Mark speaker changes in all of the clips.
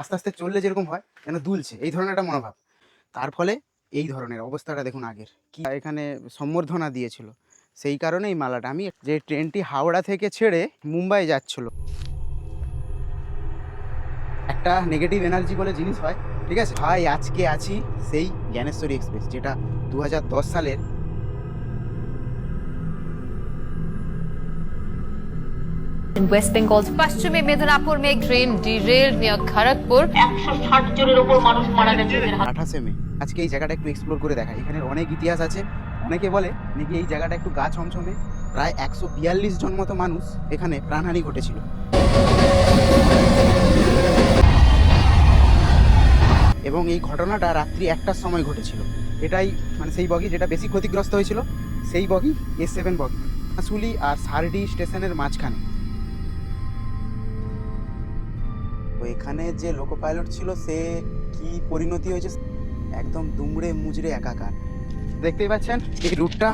Speaker 1: আস্তে আস্তে চললে যেরকম হয়, যেন দুলছে। এই ধরনের একটা মনোভাব। তার ফলে এই ধরনের অবস্থাটা দেখুন আগের। কি এখানে সম্বর্ধনা দিয়েছিল। সেই কারণে এই মালাটা। আমি যে ট্রেনটি হাওড়া থেকে ছেড়ে মুম্বাই যাচ্ছিল। একটা নেগেটিভ এনার্জি বলে জিনিস হয়, ঠিক আছে? ভাই, আজকে আছি সেই জ্ঞানেশ্বরী এক্সপ্রেস যেটা দু হাজার
Speaker 2: দশ সালের ওয়েস্ট বেঙ্গল পশ্চিমে Medinipur May train derail near
Speaker 3: Kharagpur 160 জনের
Speaker 1: উপর আজকে এই জায়গাটা একটু এক্সপ্লোর করে দেখা এখানে অনেক ইতিহাস আছে। অনেকে বলে নাকি এই জায়গাটা একটু গা ছমছমে? প্রায় একশো বিয়াল্লিশ জন মতো মানুষ এখানে প্রাণহানি ঘটেছিল। এবং এই ঘটনাটা রাত্রি একটার সময় ঘটেছিল। এটাই মানে সেই বগি যেটা বেশি ক্ষতিগ্রস্ত হয়েছিল সেই বগি এস সেভেন বগি। আসুলি আর সারডি স্টেশনের মাঝখানে। তো এখানে যে লোকো পাইলট ছিল, সে কি পরিণতি হয়েছে? একদম দুমড়ে মুজড়ে একাকার। দেখতেই পাচ্ছেন এই রুটটা?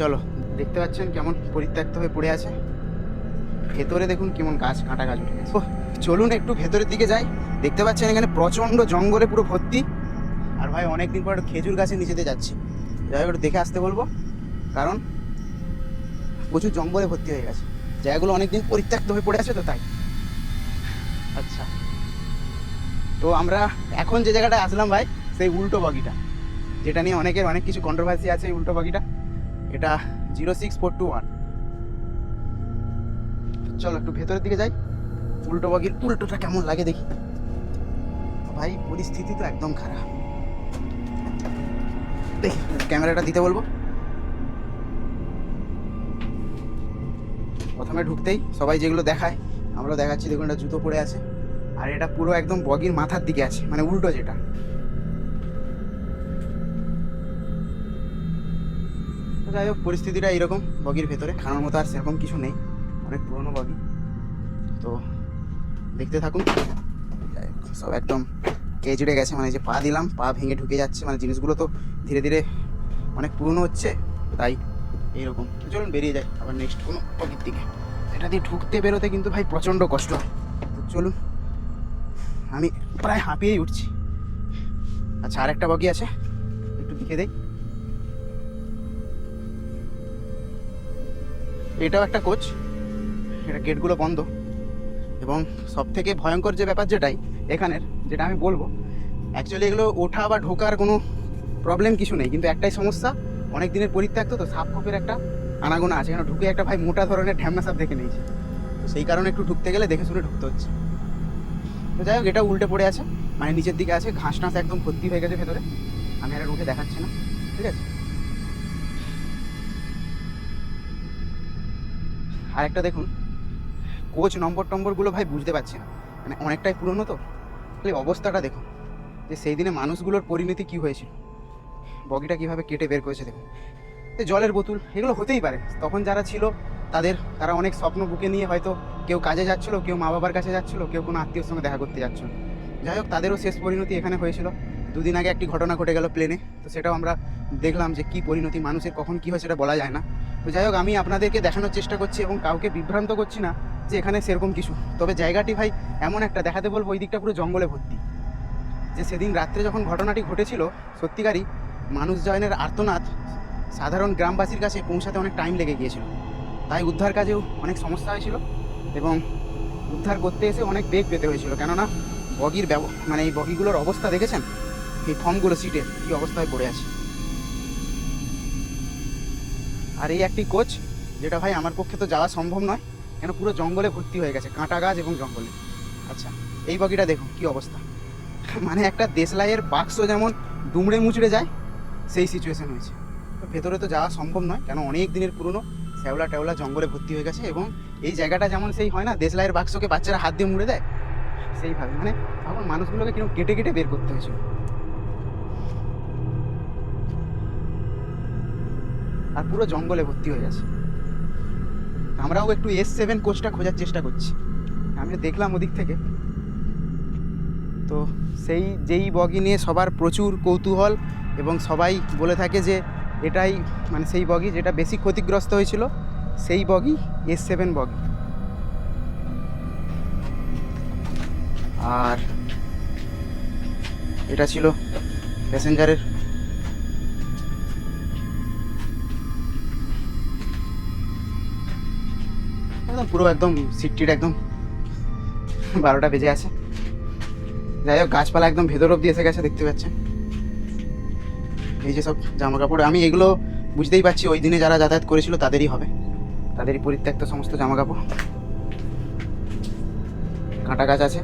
Speaker 1: চলো, দেখতে পাচ্ছেন কেমন পরিত্যক্ত হয়ে পড়ে আছে। ভেতরে দেখুন কেমন গাছ কাঁটা গাছ উঠে চলুন একটু ভেতরের দিকে যাই। দেখতে পাচ্ছেন এখানে প্রচণ্ড জঙ্গলে পুরো ভর্তি। আর ভাই, অনেকদিন পর খেজুর গাছের নিচেতে যাচ্ছি। যাই হোক দেখে আসতে বলব। কারণ প্রচুর জঙ্গলে ভর্তি হয়ে গেছে। জায়গাগুলো অনেকদিন পরিত্যক্ত হয়ে পড়ে আছে তো তাই। আচ্ছা। তো আমরা এখন যে জায়গাটায় আসলাম ভাই সেই উল্টো বগিটা। যেটা নিয়ে অনেকের অনেক কিছু কন্ট্রোভার্সি আছে এই উল্টো বগিটা। এটা zero six four two one চলো একটু ভেতরের দিকে যাই। উল্টো বগির উল্টোটা কেমন লাগে দেখি। ভাই পরিস্থিতি তো একদম খারাপ। দেখি ক্যামেরাটা দিতে বলব। প্রথমে ঢুকতেই সবাই যেগুলো দেখায় আমরা দেখাচ্ছি, দেখুন একটা জুতো পরে আছে। আর এটা পুরো একদম বগির মাথার দিকে আছে মানে উল্টো যেটা। যাই হোক, পরিস্থিতিটা এইরকম, বগির ভেতরে, খানার মতো আর সেরকম কিছু নেই, অনেক পুরনো বগি। তো দেখতে থাকুন সব একদম কেজড়ে গেছে মানে যে পা দিলাম, পা ভেঙে ঢুকে যাচ্ছে মানে জিনিসগুলো তো ধীরে ধীরে অনেক পুরনো হচ্ছে, তাই এইরকম। চলুন বেরিয়ে যাই আবার নেক্সট কোনো বগির দিকে। এটা দিয়ে ঢুকতে বেরোতে কিন্তু ভাই প্রচণ্ড কষ্ট হয়। তো চলুন, আমি প্রায় হাঁপিয়েই উঠছি। আচ্ছা আরেকটা বগি আছে, একটু দেখে দেই। এটাও একটা কোচ এটা গেটগুলো বন্ধ। এবং সব থেকে ভয়ঙ্কর যে ব্যাপার যেটাই, এখানের, যেটা আমি বলব অ্যাকচুয়ালি এগুলো ওঠা বা ঢোকার কোনো প্রবলেম কিছু নেই, কিন্তু একটাই সমস্যা অনেক দিনের পরিত্যক্ত তো সাপ খোপের একটা আনাগোনা আছে। এখানে ঢুকে একটা ভাই মোটা ধরনের ঢ্যামনা সাপ দেখে নিয়েছে। তো সেই কারণে একটু ঢুকতে গেলে দেখে শুনে ঢুকতে হচ্ছে। তো যাই হোক, এটা উল্টে পড়ে আছে। মানে নিচের দিকে আছে, ঘাস টাস একদম ভর্তি হয়ে গেছে ভেতরে। আমি আর উঠে দেখাচ্ছি না। ঠিক আছে? আরেকটা দেখুন, কোচ নম্বর টম্বরগুলো ভাই বুঝতে পারছি না। মানে অনেকটাই পুরনো তো। অবস্থাটা দেখুন। যে সেই দিনে মানুষগুলোর পরিণতি কী হয়েছিল? বগিটা কীভাবে কেটে বের করেছে দেখুন। জলের বোতল, এগুলো হতেই পারে। তখন যারা ছিল, তাদের, তারা অনেক স্বপ্ন বুকে নিয়ে হয়তো কেউ কাজে যাচ্ছিল, কেউ মা বাবার কাছে যাচ্ছিল, কেউ কোনো আত্মীয়র সঙ্গে দেখা করতে যাচ্ছিল। যাই হোক, তাদেরও শেষ পরিণতি এখানে হয়েছিল। দুদিন আগে একটি ঘটনা ঘটে গেল প্লেনে তো সেটাও আমরা দেখলাম যে কী পরিণতি, মানুষের কখন কী হয় সেটা বলা যায় না। তো যাই হোক, আমি আপনাদেরকে দেখানোর চেষ্টা করছি এবং কাউকে বিভ্রান্ত করছি না যে এখানে সেরকম কিছু। তবে জায়গাটি ভাই এমন একটা, দেখাতে বলব, ওই দিকটা পুরো জঙ্গলে ভর্তি। যে সেদিন রাত্রে যখন ঘটনাটি ঘটেছিল, সত্যিকারই মানুষ জয়নের আর্তনাদ সাধারণ গ্রামবাসীর কাছে পৌঁছাতে অনেক টাইম লেগে গিয়েছিল। তাই উদ্ধার কাজেও অনেক সমস্যা হয়েছিল এবং উদ্ধার করতে এসে অনেক বেগ পেতে হয়েছিল। কেননা, বগির ব্যব মানে এই বগিগুলোর অবস্থা দেখেছেন? এই ফর্মগুলো সিটে কী অবস্থায় পড়ে আছে। আর এই একটি কোচ, যেটা ভাই আমার পক্ষে তো যাওয়া সম্ভব নয়, কেন পুরো জঙ্গলে ভর্তি হয়ে গেছে, কাঁটা গাছ এবং জঙ্গলে। আচ্ছা এই বগিটা দেখুন, কি অবস্থা? মানে একটা দেশলাইয়ের বাক্স যেমন দুমড়ে মুচড়ে যায় সেই সিচুয়েশন হয়েছে। ভেতরে তো যাওয়া সম্ভব নয়, কেন অনেক দিনের পুরনো শ্যাওলা ট্যাওলা জঙ্গলে ভর্তি হয়ে গেছে এবং এই জায়গাটা যেমন সেই হয় না, দেশলাইয়ের বাক্সকে বাচ্চারা হাত দিয়ে মুড়ে দেয়, সেইভাবে। মানে তখন মানুষগুলোকে কীরকম কেটে কেটে বের করতে হয়েছিল। আর পুরো জঙ্গলে ভর্তি হয়ে গেছে। আমরাও একটু এস সেভেন কোচটা খোঁজার চেষ্টা করছি। আমি দেখলাম ওদিক থেকে তো সেই যেই বগি নিয়ে সবার প্রচুর কৌতূহল এবং সবাই বলে থাকে যে এটাই মানে সেই বগি যেটা বেশি ক্ষতিগ্রস্ত হয়েছিল, সেই বগি এস সেভেন বগি। আর এটা ছিল প্যাসেঞ্জারের একদম পুরো একদম সিটটির একদম বারোটা বেজে আছে। যাই হোক, গাছপালা একদম ভেতর অব্দি এসে গেছে, দেখতে পাচ্ছেন। এই যে সব জামা কাপড় আমি এগুলো বুঝতেই পারছি, ওই দিনে যারা যাতায়াত করেছিল তাদেরই হবে। তাদেরই পরিত্যক্ত সমস্ত জামা কাপড় কাঁটা গাছ আছে।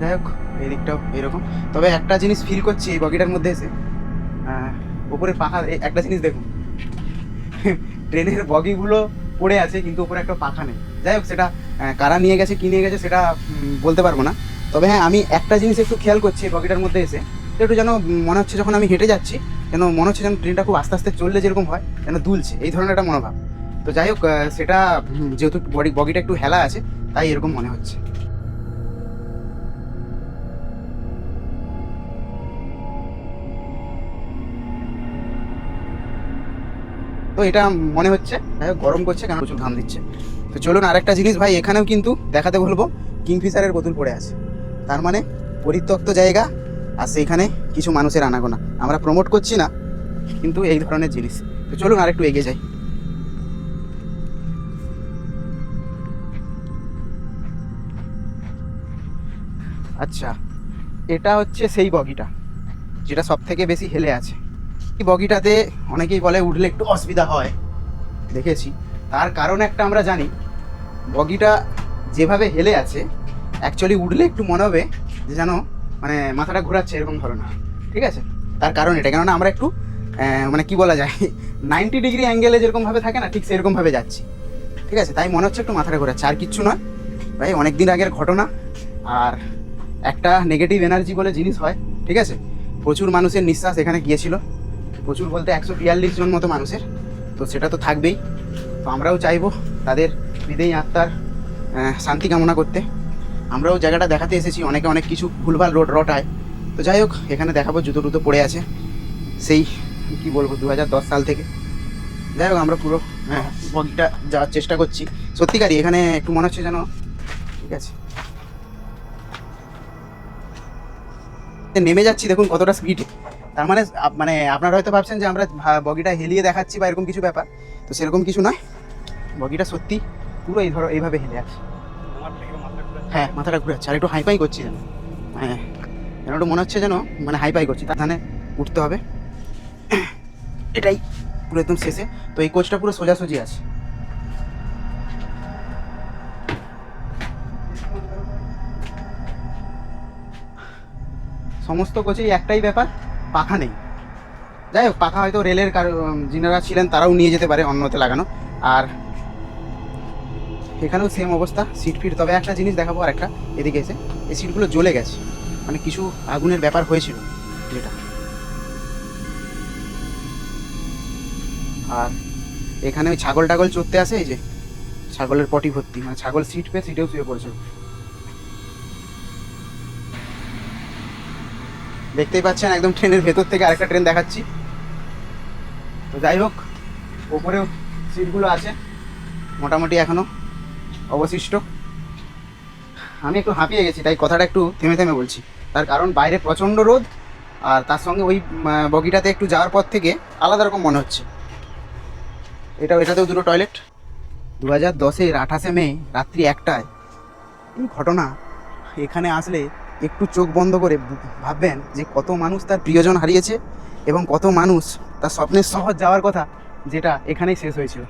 Speaker 1: যাই হোক, এই দিকটাও এরকম। তবে একটা জিনিস ফিল করছি এই বগিটার মধ্যে এসে। ওপরে এই একটা জিনিস দেখুন। ট্রেনের বগিগুলো পড়ে আছে, কিন্তু উপরে একটা পাখা নেই। যাই হোক, সেটা কারা নিয়ে গেছে, কি নিয়ে গেছে, সেটা বলতে পারব না। তবে হ্যাঁ আমি একটা জিনিস একটু খেয়াল করছি বগিটার মধ্যে এসে। একটু যেন মনে হচ্ছে যখন আমি হেঁটে যাচ্ছি, যেন মনে হচ্ছে যেন ট্রেনটা খুব আস্তে আস্তে চললে যেরকম হয়, যেন দুলছে। এই ধরনের একটা মনোভাব। তো যাই হোক সেটা যেহেতু বডি, বগিটা একটু হেলা আছে, তাই এরকম মনে হচ্ছে। তো এটা মনে হচ্ছে। গরম করছে, কেন? প্রচুর ঘাম দিচ্ছে। তো চলুন আরেকটা জিনিস ভাই, এখানেও কিন্তু দেখাতে বলব, কিংফিশারের বোতল পড়ে আছে। তার মানে পরিত্যক্ত জায়গা, আর সেইখানে কিছু মানুষের আনাগোনা। আমরা প্রমোট করছি না, কিন্তু এই ধরনের জিনিস। তো চলুন আরেকটু এগিয়ে যাই। আচ্ছা এটা হচ্ছে সেই বগিটা, যেটা সব থেকে বেশি হেলে আছে। বগিটাতে অনেকেই বলে উঠলে একটু অসুবিধা হয়। দেখেছি। তার কারণ একটা আমরা জানি, বগিটা যেভাবে হেলে আছে অ্যাকচুয়ালি উঠলে একটু মনে হবে যে যেন মানে মাথাটা ঘোরাচ্ছে এরকম ধরনের। ঠিক আছে? তার কারণ এটা। কেননা আমরা একটু মানে কি বলা যায় নাইনটি ডিগ্রি অ্যাঙ্গেলে যেরকমভাবে থাকে না, ঠিক সেরকমভাবে যাচ্ছি। ঠিক আছে? তাই মনে হচ্ছে একটু মাথাটা ঘোরাচ্ছে। আর কিচ্ছু নয়। ভাই অনেক দিন আগের ঘটনা। আর একটা নেগেটিভ এনার্জি বলে জিনিস হয়। ঠিক আছে? প্রচুর মানুষের নিঃশ্বাস এখানে গিয়েছিল। প্রচুর বলতে একশো বিয়াল্লিশ জন মতো মানুষের। তো সেটা তো থাকবেই। তো আমরাও চাইব তাদের বিদেয়ী আত্মার শান্তি কামনা করতে। আমরাও জায়গাটা দেখাতে এসেছি, অনেকে অনেক কিছু ভুলভাল রোড রটায়। তো যাই হোক, এখানে দেখাবো জুতো টুতো পড়ে আছে। সেই, কি বলব দু হাজার দশ সাল থেকে। যাই হোক, আমরা পুরো বগিটা যাওয়ার চেষ্টা করছি। সত্যিকারই, এখানে একটু মনে হচ্ছে যেন, ঠিক আছে। নেমে যাচ্ছি, দেখুন কতটা স্পিডে তার মানে মানে আপনারা হয়তো ভাবছেন যে আমরা বগিটা হেলিয়ে দেখাচ্ছি বা এরকম কিছু ব্যাপার। তো সেরকম কিছু নয়। বগিটা সত্যি পুরো এই ধরো, এইভাবে হেলে আছে। হ্যাঁ মাথাটা ঘুরে যাচ্ছে। আর একটু হাইপাই করছি যেন। হ্যাঁ যেন একটু মনে হচ্ছে যেন মানে হাইপাই করছি। তার ধানে উঠতে হবে। এটাই পুরো একদম শেষে। তো এই কোচটা পুরো সোজাসুজি আছে। সমস্ত কোচেই একটাই ব্যাপার। পাখা নেই। যাই হোক, পাখা হয়তো রেলের যিনারা ছিলেন তারাও নিয়ে যেতে পারে অন্যতে লাগানো। আর এখানেও সেম অবস্থা সিট ফিট তবে একটা জিনিস দেখাবো আর একটা এদিকে এসে। এই সিটগুলো জ্বলে গেছে। মানে কিছু আগুনের ব্যাপার হয়েছিল যেটা। আর এখানে ওই ছাগল টাগল চড়তে আসে, এই যে ছাগলের পটি ভর্তি মানে ছাগল সিট পেয়ে সিটেও শুয়ে পড়েছিল। দেখতেই পাচ্ছেন, একদম ট্রেনের ভেতর থেকে আরেকটা ট্রেন দেখাচ্ছি। তো যাই হোক, ওপরেও সিটগুলো আছে, মোটামুটি এখনও অবশিষ্ট। আমি একটু হাঁপিয়ে গেছি, তাই কথাটা একটু থেমে থেমে বলছি। তার কারণ বাইরে প্রচণ্ড রোদ, আর তার সঙ্গে ওই বগিটাতে একটু যাওয়ার পর থেকে আলাদা রকম মনে হচ্ছে। এটাও, এটাতেও দুটো টয়লেট। দু হাজার দশের আঠাশে মে, রাত্রি একটায়। ঘটনা এখানে আসলে একটু চোখ বন্ধ করে ভাববেন যে কত মানুষ তার প্রিয়জন হারিয়েছে এবং কত মানুষ তার স্বপ্নের শহর যাওয়ার কথা যেটা এখানেই শেষ হয়েছিল।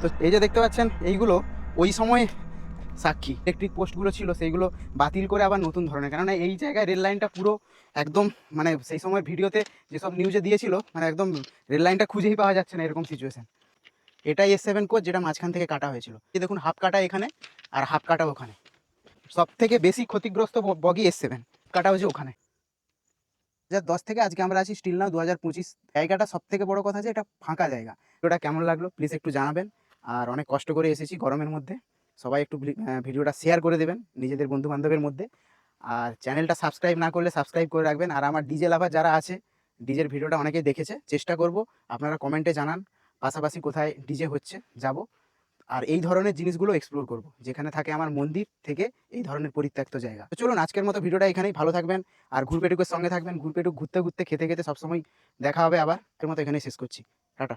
Speaker 1: তো এই যে দেখতে পাচ্ছেন, এইগুলো ওই সময়ে সাক্ষী। ইলেকট্রিক পোস্টগুলো ছিল, সেইগুলো বাতিল করে আবার নতুন ধরনের। কেননা এই জায়গায় রেল লাইনটা পুরো একদম মানে সেই সময় ভিডিওতে যেসব নিউজে দিয়েছিল মানে একদম রেল লাইনটা খুঁজেই পাওয়া যাচ্ছে না এরকম সিচুয়েশান এটাই এস সেভেন কোচ যেটা মাঝখান থেকে কাটা হয়েছিল। দেখুন, হাফ কাটা এখানে আর হাফ কাটা ওখানে। সব থেকে বেশি ক্ষতিগ্রস্ত বগি এস সেভেন কাটা হয়েছে ওখানে। দু দশ থেকে আজকে আমরা আছি স্টিল নাও দু হাজার পঁচিশ। জায়গাটা সব থেকে বড় কথা যে এটা ফাঁকা জায়গা। ওটা কেমন লাগল প্লিজ একটু জানাবেন। আর অনেক কষ্ট করে এসেছি গরমের মধ্যে। সবাই একটু ভিডিওটা শেয়ার করে দেবেন নিজেদের বন্ধু বান্ধবের মধ্যে। আর চ্যানেলটা সাবস্ক্রাইব না করলে সাবস্ক্রাইব করে রাখবেন। আর আমার ডিজে লাভার যারা আছে ডিজের ভিডিওটা অনেকেই দেখেছে। চেষ্টা করব আপনারা কমেন্টে জানান। পাশাপাশি কোথায় ডিজে হচ্ছে, যাব। আর এই ধরনের জিনিসগুলো এক্সপ্লোর করব। যেখানে থাকে আমার মন্দির থেকে এই ধরনের পরিত্যক্ত জায়গা। তো চলুন, আজকের মতো ভিডিওটা এখানেই। ভালো থাকবেন আর ঘুরপেটুকের সঙ্গে থাকবেন। ঘুরপেটুক ঘুরতে ঘুরতে খেতে খেতে সবসময় দেখা হবে আবার। এর মতো এখানেই শেষ করছি। টাটা।